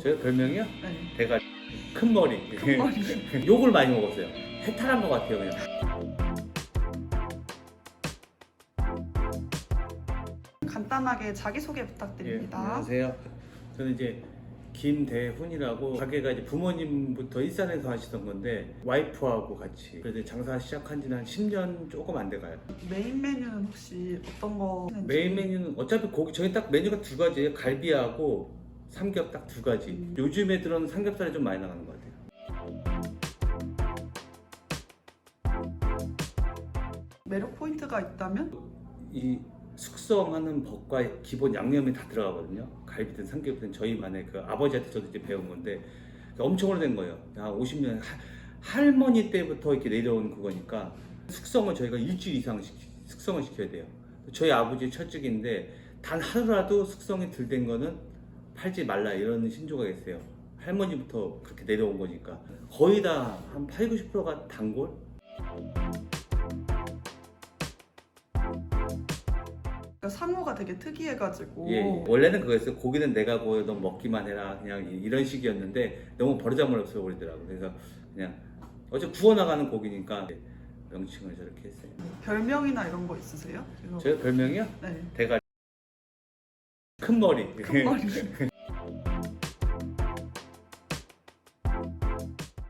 제 별명이요? 네. 대가 큰 머리. 큰 머리. 욕을 많이 먹었어요. 해탈한 것 같아요, 그냥. 간단하게 자기소개 예, 부탁드립니다. 안녕하세요. 저는 이제 김대훈이라고 가게가 이제 부모님부터 일산에서 하시던 건데 와이프하고 같이 그래서 장사 시작한 지는 한 10년 조금 안 돼가요. 메인 메뉴는 혹시 어떤 거? 메인 메뉴는 어차피 고기 저희 딱 메뉴가 두 가지예요. 갈비하고 삼겹 딱 두 가지. 음. 요즘에 들어는 삼겹살이 좀 많이 나가는 것 같아요. 매력 포인트가 있다면? 이 숙성하는 법과 기본 양념이 다 들어가거든요. 갈비든 삼겹이든 저희만의 그 아버지한테 저도 이제 배운 건데 엄청 오래된 거예요. 한 50년 하- 할머니 때부터 이렇게 내려온 그거니까 숙성을 저희가 일주일 이상 시- 숙성을 시켜야 돼요. 저희 아버지 철쭉인데 단 하루라도 숙성이 덜 된 거는 팔지 말라 이런 신조가 있어요. 할머니부터 그렇게 내려온 거니까 거의 다 한 8, 90%가 단골? 그러니까 상호가 되게 특이해가지고 예, 예. 원래는 그거였어요. 고기는 내가 구워 너 먹기만 해라. 그냥 이런 식이었는데 너무 버르장머리 버리더라고. 그래서 그냥 어차피 구워 나가는 고기니까 명칭을 저렇게 했어요. 별명이나 이런 거 있으세요? 제 별명이요? 네. 대가 큰 머리. 큰 머리.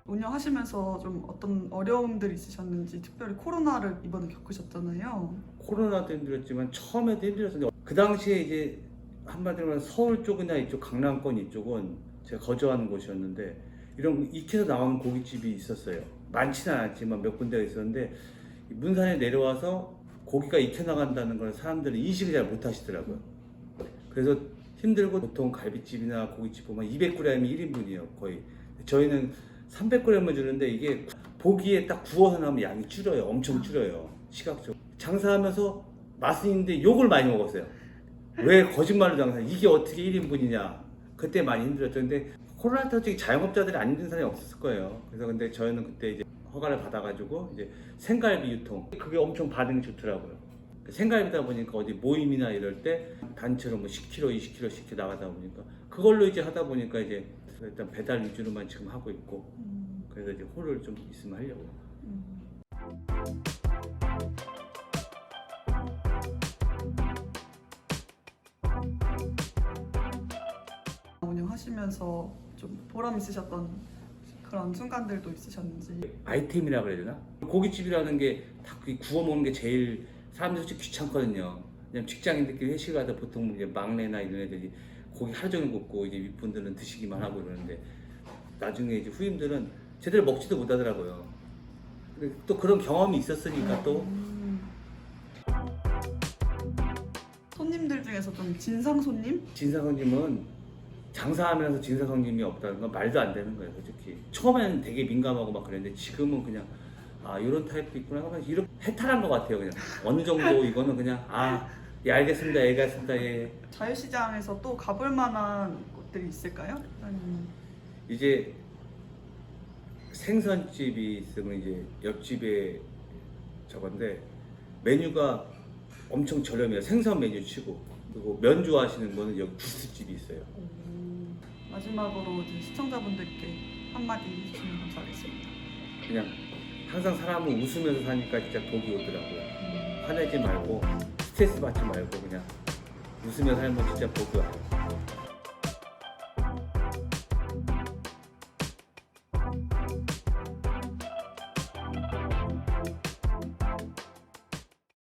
운영하시면서 좀 어떤 어려움들이 있으셨는지 특별히 코로나를 이번에 겪으셨잖아요. 코로나도 힘들었지만 처음에도 힘들었는데 그 당시에 이제 한마디로 말하면 서울 쪽이나 이쪽 강남권 이쪽은 제가 거주하는 곳이었는데 이런 익혀서 나오는 고깃집이 있었어요. 많지는 않았지만 몇 군데가 있었는데 이 문산에 내려와서 고기가 익혀 나간다는 걸 사람들이 인식을 잘 못하시더라고요. 그래서 힘들고 보통 갈비집이나 고깃집 보면 200g이 1인분이에요 거의. 저희는 300g을 주는데 이게 보기에 딱 구워서 나오면 양이 줄어요. 엄청 줄어요. 시각적으로. 장사하면서 맛은 있는데 욕을 많이 먹었어요. 왜 거짓말로 장사? 이게 어떻게 1인분이냐? 그때 많이 힘들었죠. 근데 코로나 때 솔직히 자영업자들이 안 힘든 사람이 없었을 거예요. 그래서 근데 저희는 그때 이제 허가를 받아가지고 이제 생갈비 유통 그게 엄청 반응이 좋더라고요. 생갈비다 보니까 어디 모임이나 이럴 때 단체로 뭐 10kg, 20kg씩 이렇게 나가다 보니까 그걸로 이제 하다 보니까 이제 일단 배달 위주로만 지금 하고 있고 음, 그래서 이제 홀을 좀 있으면 하려고. 음. 운영하시면서 좀 보람 있으셨던 그런 순간들도 있으셨는지 아이템이라 그래야 되나? 고깃집이라는 게 다 구워 먹는 게 제일 사람들이 솔직히 귀찮거든요. 그냥 직장인들끼리 회식을 하다 보통 이제 막내나 이런 애들이 고기 하루 종일 굽고 이제 윗분들은 드시기만 하고 그러는데 나중에 이제 후임들은 제대로 먹지도 못하더라고요. 근데 또 그런 경험이 있었으니까 또 음. 손님들 중에서 좀 진상 손님? 진사성님은 장사하면서 진사성님이 없다는 건 말도 안 되는 거예요, 솔직히. 처음에는 되게 민감하고 막 그랬는데 지금은 그냥 아 이런 타입도 있구나 하면 이렇게 해탈한 것 같아요, 그냥 어느 정도 이거는 그냥 아 예 알겠습니다, 예 알겠습니다, 예 자유시장에서 또 가볼 만한 곳들이 있을까요? 아니면 이제 생선집이 있으면 이제 옆집에 저건데 메뉴가 엄청 저렴해요. 생선 메뉴 치고 그리고 면 좋아하시는 분은 여기 구스집이 있어요. 음, 마지막으로 이제 시청자분들께 한마디 해주시면 감사하겠습니다. 그냥 항상 사람은 웃으면서 사니까 진짜 복이 오더라고요. 화내지 말고 스트레스 받지 말고 그냥 웃으며 살면 진짜 복이 와요.